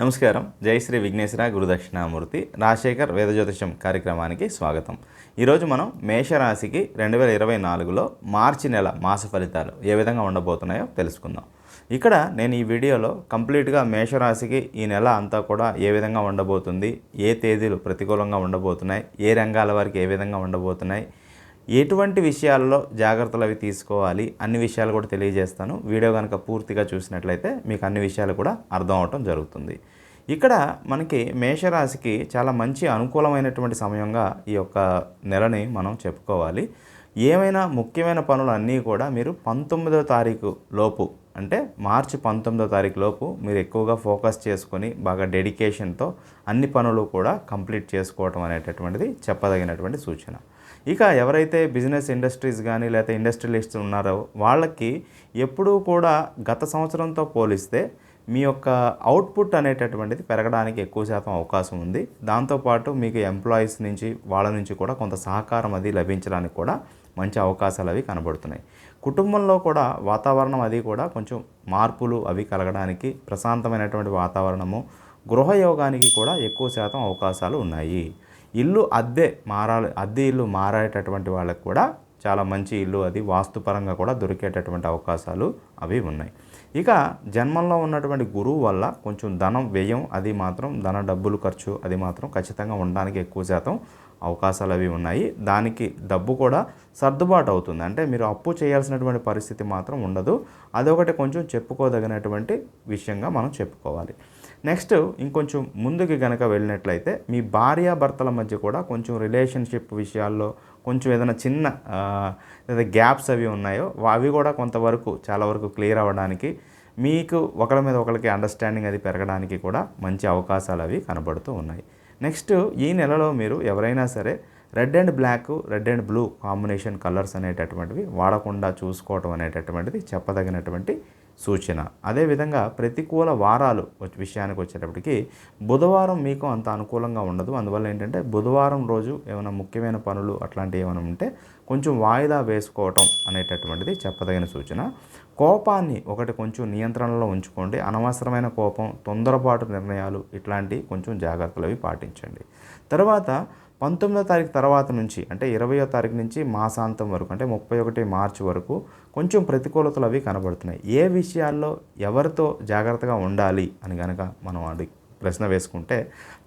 నమస్కారం. జై శ్రీ విఘ్నేశ్వర గురుదక్షిణామూర్తి రాజశేఖర్ వేదజ్యోతిషం కార్యక్రమానికి స్వాగతం. ఈరోజు మనం మేషరాశికి రెండు వేల ఇరవై నాలుగులో మార్చి నెల మాస ఫలితాలు ఏ విధంగా ఉండబోతున్నాయో తెలుసుకుందాం. ఇక్కడ నేను ఈ వీడియోలో కంప్లీట్గా మేషరాశికి ఈ నెల అంతా కూడా ఏ విధంగా ఉండబోతుంది ఏ తేదీలు ప్రతికూలంగా ఉండబోతున్నాయి ఏ రంగాల వారికి ఏ విధంగా ఉండబోతున్నాయి ఎటువంటి విషయాల్లో జాగ్రత్తలు అవి తీసుకోవాలి? అన్ని విషయాలు కూడా తెలియజేస్తాను. వీడియో కనుక పూర్తిగా చూసినట్లయితే మీకు అన్ని విషయాలు కూడా అర్థం అవటం జరుగుతుంది. ఇక్కడ మనకి మేషరాశికి చాలా మంచి అనుకూలమైనటువంటి సమయంగా ఈ యొక్క నెలని మనం చెప్పుకోవాలి. ఏమైనా ముఖ్యమైన పనులు అన్నీ కూడా మీరు పంతొమ్మిదో తారీఖు లోపు అంటే మార్చి పంతొమ్మిదో తారీఖు లోపు మీరు ఎక్కువగా ఫోకస్ చేసుకొని బాగా డెడికేషన్తో అన్ని పనులు కూడా కంప్లీట్ చేసుకోవటం అనేటటువంటిది చెప్పదగినటువంటి సూచన. ఇక ఎవరైతే బిజినెస్ ఇండస్ట్రీస్ కానీ లేకపోతే ఇండస్ట్రియలిస్ట్స్ ఉన్నారో వాళ్ళకి ఎప్పుడూ కూడా గత సంవత్సరంతో పోలిస్తే మీ యొక్క అవుట్పుట్ అనేటటువంటిది పెరగడానికి ఎక్కువ శాతం అవకాశం ఉంది. దాంతోపాటు మీకు ఎంప్లాయీస్ నుంచి వాళ్ళ నుంచి కూడా కొంత సహకారం అది లభించడానికి కూడా మంచి అవకాశాలు అవి కనబడుతున్నాయి. కుటుంబంలో కూడా వాతావరణం అది కూడా కొంచెం మార్పులు అవి కలగడానికి ప్రశాంతమైనటువంటి వాతావరణము గృహయోగానికి కూడా ఎక్కువ శాతం అవకాశాలు ఉన్నాయి. ఇల్లు అద్దె మారాలి అద్దె ఇల్లు మారేటటువంటి వాళ్ళకి కూడా చాలా మంచి ఇల్లు అది. వాస్తుపరంగా కూడా దొరికేటటువంటి అవకాశాలు అవి ఉన్నాయి. ఇక జన్మంలో ఉన్నటువంటి గురువు వల్ల కొంచెం ధనం వ్యయం అది మాత్రం ధన డబ్బులు ఖర్చు అది మాత్రం ఖచ్చితంగా ఉండడానికి ఎక్కువ శాతం అవకాశాలు అవి ఉన్నాయి. దానికి డబ్బు కూడా సర్దుబాటు అవుతుంది. అంటే మీరు అప్పు చేయాల్సినటువంటి పరిస్థితి మాత్రం ఉండదు. అదొకటి కొంచెం చెప్పుకోదగినటువంటి విషయంగా మనం చెప్పుకోవాలి. నెక్స్ట్ ఇంకొంచెం ముందుకి గనక వెళ్ళినట్లయితే మీ భార్యాభర్తల మధ్య కూడా కొంచెం రిలేషన్షిప్ విషయాల్లో కొంచెం ఏదైనా చిన్న ఏదైతే గ్యాప్స్ అవి ఉన్నాయో అవి కూడా కొంతవరకు చాలా వరకు క్లియర్ అవ్వడానికి మీకు ఒకరి మీద ఒకరికి అండర్స్టాండింగ్ అది పెరగడానికి కూడా మంచి అవకాశాలు అవి కనబడుతూ ఉన్నాయి. నెక్స్ట్ ఈ నెలలో మీరు ఎవరైనా సరే red and black red and blue combination colours అనేటటువంటివి వాడకుండా చూసుకోవటం అనేటటువంటిది చెప్పదగినటువంటి సూచన. అదేవిధంగా ప్రతికూల వారాలు విషయానికి వచ్చేటప్పటికి బుధవారం మీకు అంత అనుకూలంగా ఉండదు. అందువల్ల ఏంటంటే బుధవారం రోజు ఏమైనా ముఖ్యమైన పనులు అట్లాంటివి ఏమైనా ఉంటే కొంచెం వాయిదా వేసుకోవటం అనేటటువంటిది చెప్పదగిన సూచన. కోపాన్ని ఒకటి కొంచెం నియంత్రణలో ఉంచుకోండి. అనవసరమైన కోపం తొందరపాటు నిర్ణయాలు ఇట్లాంటి కొంచెం జాగ్రత్తలు అవి పాటించండి. తర్వాత పంతొమ్మిదో తారీఖు తర్వాత నుంచి అంటే ఇరవయో తారీఖు నుంచి మాసాంతం వరకు అంటే ముప్పై ఒకటి మార్చి వరకు కొంచెం ప్రతికూలతలు అవి కనబడుతున్నాయి. ఏ విషయాల్లో ఎవరితో జాగ్రత్తగా ఉండాలి అని కనుక మనం అడిగి ప్రశ్న వేసుకుంటే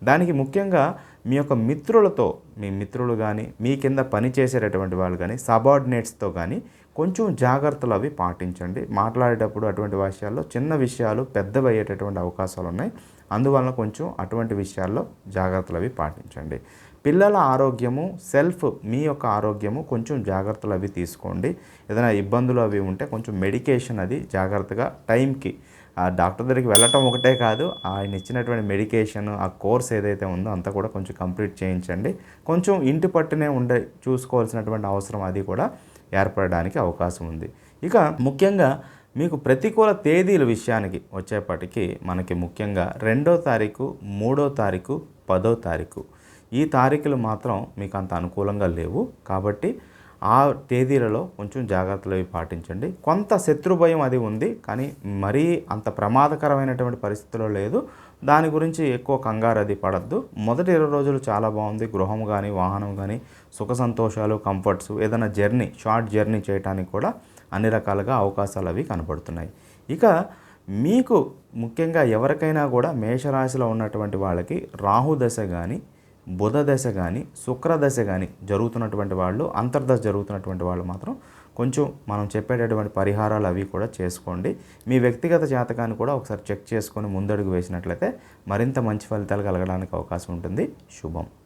దానికి ముఖ్యంగా మీ యొక్క మిత్రులతో మీ మిత్రులు కానీ మీ కింద పనిచేసేటటువంటి వాళ్ళు కానీ సబార్డినేట్స్తో కానీ కొంచెం జాగ్రత్తలు అవి పాటించండి. మాట్లాడేటప్పుడు అటువంటి విషయాల్లో చిన్న విషయాలు పెద్దవి అయ్యేటటువంటి అవకాశాలు ఉన్నాయి. అందువలన కొంచెం అటువంటి విషయాల్లో జాగ్రత్తలు అవి పాటించండి. పిల్లల ఆరోగ్యము సెల్ఫ్ మీ యొక్క ఆరోగ్యము కొంచెం జాగ్రత్తలు అవి తీసుకోండి. ఏదైనా ఇబ్బందులు అవి ఉంటే కొంచెం మెడికేషన్ అది జాగ్రత్తగా టైంకి ఆ డాక్టర్ దగ్గరికి వెళ్ళటం ఒకటే కాదు ఆయన ఇచ్చినటువంటి మెడికేషన్ ఆ కోర్స్ ఏదైతే ఉందో అంతా కూడా కొంచెం కంప్లీట్ చేయించండి. కొంచెం ఇంటి పట్టునే ఉండే చూసుకోవాల్సినటువంటి అవసరం అది కూడా ఏర్పడడానికి అవకాశం ఉంది. ఇక ముఖ్యంగా మీకు ప్రతికూల తేదీల విషయానికి వచ్చేప్పటికీ మనకి ముఖ్యంగా రెండో తారీఖు మూడో తారీఖు పదో తారీఖు ఈ తారీఖులు మాత్రం మీకు అంత అనుకూలంగా లేవు. కాబట్టి ఆ తేదీలలో కొంచెం జాగ్రత్తలు పాటించండి. కొంత శత్రు భయం అది ఉంది కానీ మరీ అంత ప్రమాదకరమైనటువంటి పరిస్థితిలో లేదు. దాని గురించి ఎక్కువ కంగారు అది పడద్దు. మొదటి ఇరవై రోజులు చాలా బాగుంది. గృహం కానీ వాహనం కానీ సుఖ సంతోషాలు కంఫర్ట్స్ ఏదైనా జర్నీ షార్ట్ జర్నీ చేయడానికి కూడా అన్ని రకాలుగా అవకాశాలు అవి కనపడుతున్నాయి ఇక మీకు ముఖ్యంగా ఎవరికైనా కూడా మేషరాశిలో ఉన్నటువంటి వాళ్ళకి రాహు దశ కానీ బుధ దశ కానీ శుక్ర దశ కానీ జరుగుతున్నటువంటి వాళ్ళు అంతర్దశ జరుగుతున్నటువంటి వాళ్ళు మాత్రం కొంచెం మనం చెప్పేటటువంటి పరిహారాలు అవి కూడా చేసుకోండి. మీ వ్యక్తిగత జాతకాన్ని కూడా ఒకసారి చెక్ చేసుకొని ముందడుగు వేసినట్లయితే మరింత మంచి ఫలితాలు కలగడానికి అవకాశం ఉంటుంది. శుభం.